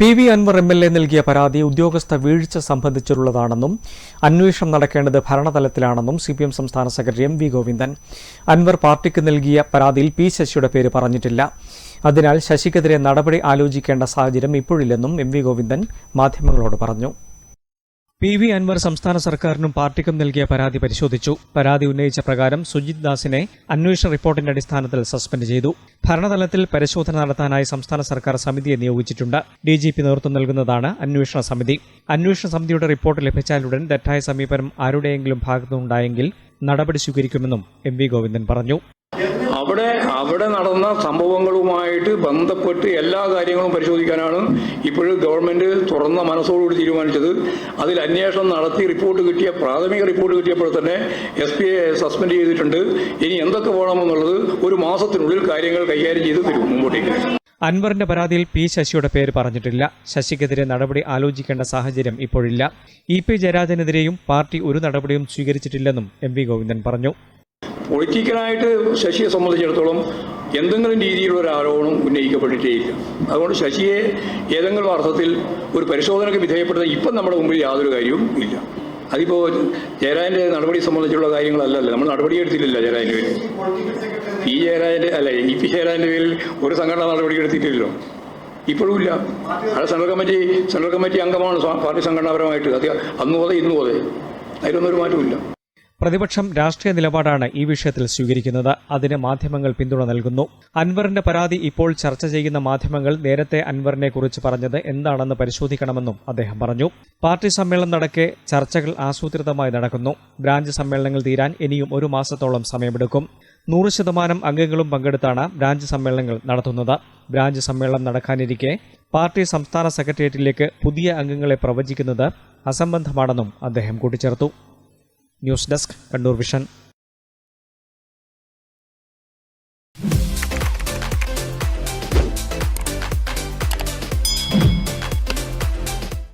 P V Anvar M L A നൽകിയ പരാതി ഉദ്യോഗസ്ഥ വീഴ്ച സംബന്ധിച്ചുള്ളതാണെന്നും അന്വേഷണം നടക്കേണ്ടത് ഭരണതലത്തിലാണെന്നും സി പി എം സംസ്ഥാന secretary M V Govindan. Anvar പാർട്ടിക്ക് നൽകിയ പരാതിയിൽ പി ശശിയുടെ പേര് പറഞ്ഞിട്ടില്ല. അതിനാൽ ശശിക്കെതിരെ നടപടി ആലോചിക്കേണ്ട സാഹചര്യം ഇപ്പോഴില്ലെന്നും എം വി ഗോവിന്ദൻ മാധ്യമങ്ങളോട് പറഞ്ഞു. പി വി അൻവർ സംസ്ഥാന സർക്കാരിനും പാർട്ടിക്കും നൽകിയ പരാതി പരിശോധിച്ചു. പരാതി ഉന്നയിച്ച പ്രകാരം സുജിത് ദാസിനെ അന്വേഷണ റിപ്പോർട്ടിന്റെ അടിസ്ഥാനത്തിൽ സസ്പെൻഡ് ചെയ്തു. ഭരണതലത്തിൽ പരിശോധന നടത്താനായി സംസ്ഥാന സർക്കാർ സമിതിയെ നിയോഗിച്ചിട്ടുണ്ട്. ഡി ജി പി നേതൃത്വം നൽകുന്നതാണ് അന്വേഷണ സമിതി. അന്വേഷണ സമിതിയുടെ റിപ്പോർട്ട് ലഭിച്ചാലുടൻ തെറ്റായ സമീപനം ആരുടെയെങ്കിലും ഭാഗത്തുനിന്നുണ്ടായെങ്കിൽ നടപടി സ്വീകരിക്കുമെന്നും എം വി ഗോവിന്ദൻ പറഞ്ഞു. അവിടെ അവിടെ നടന്ന സംഭവങ്ങളുമായിട്ട് ബന്ധപ്പെട്ട് എല്ലാ കാര്യങ്ങളും പരിശോധിക്കാനാണ് ഇപ്പോഴും ഗവൺമെന്റ് തുറന്ന മനസ്സോടുകൂടി തീരുമാനിച്ചത്. അതിൽ അന്വേഷണം നടത്തി റിപ്പോർട്ട് കിട്ടിയ പ്രാഥമിക റിപ്പോർട്ട് കിട്ടിയപ്പോൾ തന്നെ എസ് പി ഐ സസ്പെൻഡ് ചെയ്തിട്ടുണ്ട്. ഇനി എന്തൊക്കെ വേണമെന്നുള്ളത് ഒരു മാസത്തിനുള്ളിൽ കാര്യങ്ങൾ കൈകാര്യം ചെയ്ത് തരും മുമ്പോട്ടേക്ക്. അൻവറിന്റെ പരാതിയിൽ പി ശശിയുടെ പേര് പറഞ്ഞിട്ടില്ല. ശശിക്കെതിരെ നടപടി ആലോചിക്കേണ്ട സാഹചര്യം ഇപ്പോഴില്ല. ഇ പി ജയരാജനെതിരെയും പാർട്ടി ഒരു നടപടിയും സ്വീകരിച്ചിട്ടില്ലെന്നും എം വി ഗോവിന്ദൻ പറഞ്ഞു. പൊളിറ്റിക്കലായിട്ട് ശശിയെ സംബന്ധിച്ചിടത്തോളം എന്തെങ്കിലും രീതിയിലുള്ള ഒരു ആരോപണം ഉന്നയിക്കപ്പെട്ടിട്ടേയില്ല. അതുകൊണ്ട് ശശിയെ ഏതെങ്കിലും അർത്ഥത്തിൽ ഒരു പരിശോധനയ്ക്ക് വിധേയപ്പെടുത്താൻ ഇപ്പം നമ്മുടെ മുമ്പിൽ യാതൊരു കാര്യവും ഇല്ല. അതിപ്പോൾ ജയരാജന്റെ നടപടി സംബന്ധിച്ചുള്ള കാര്യങ്ങളല്ലല്ലോ. നമ്മൾ നടപടി എടുത്തിട്ടില്ല ജയരാജന്റെ പേരിൽ. ഈ ജയരാജന്റെ അല്ല ഇ പി ജയരാജന്റെ പേരിൽ ഒരു സംഘടന നടപടി എടുത്തിട്ടില്ലല്ലോ. ഇപ്പോഴും ഇല്ല. അത് സെൻട്രൽ കമ്മിറ്റി സെൻട്രൽ കമ്മിറ്റി അംഗമാണ് പാർട്ടി സംഘടനാപരമായിട്ട്. അത് അന്ന് പോതെ ഇന്ന് പോതെ അതിലൊന്നും ഒരു മാറ്റമില്ല പ്രതിപക്ഷം രാഷ്ട്രീയ നിലപാടാണ് ഈ വിഷയത്തിൽ സ്വീകരിക്കുന്നത്. അതിന് മാധ്യമങ്ങൾ പിന്തുണ നൽകുന്നു. അൻവറിന്റെ പരാതി ഇപ്പോൾ ചർച്ച ചെയ്യുന്ന മാധ്യമങ്ങൾ നേരത്തെ അൻവറിനെ കുറിച്ച് പറഞ്ഞത് എന്താണെന്ന് പരിശോധിക്കണമെന്നും അദ്ദേഹം പറഞ്ഞു. പാർട്ടി സമ്മേളനം നടക്കെ ചർച്ചകൾ ആസൂത്രിതമായി നടക്കുന്നു. ബ്രാഞ്ച് സമ്മേളനങ്ങൾ തീരാൻ ഇനിയും ഒരു മാസത്തോളം സമയമെടുക്കും. നൂറ് ശതമാനം അംഗങ്ങളും പങ്കെടുത്താണ് ബ്രാഞ്ച് സമ്മേളനങ്ങൾ നടത്തുന്നത്. ബ്രാഞ്ച് സമ്മേളനം നടക്കാനിരിക്കെ പാർട്ടി സംസ്ഥാന സെക്രട്ടേറിയറ്റിലേക്ക് പുതിയ അംഗങ്ങളെ പ്രവചിക്കുന്നത് അസംബന്ധമാണെന്നും അദ്ദേഹം കൂട്ടിച്ചേർത്തു. News desk Kannur vision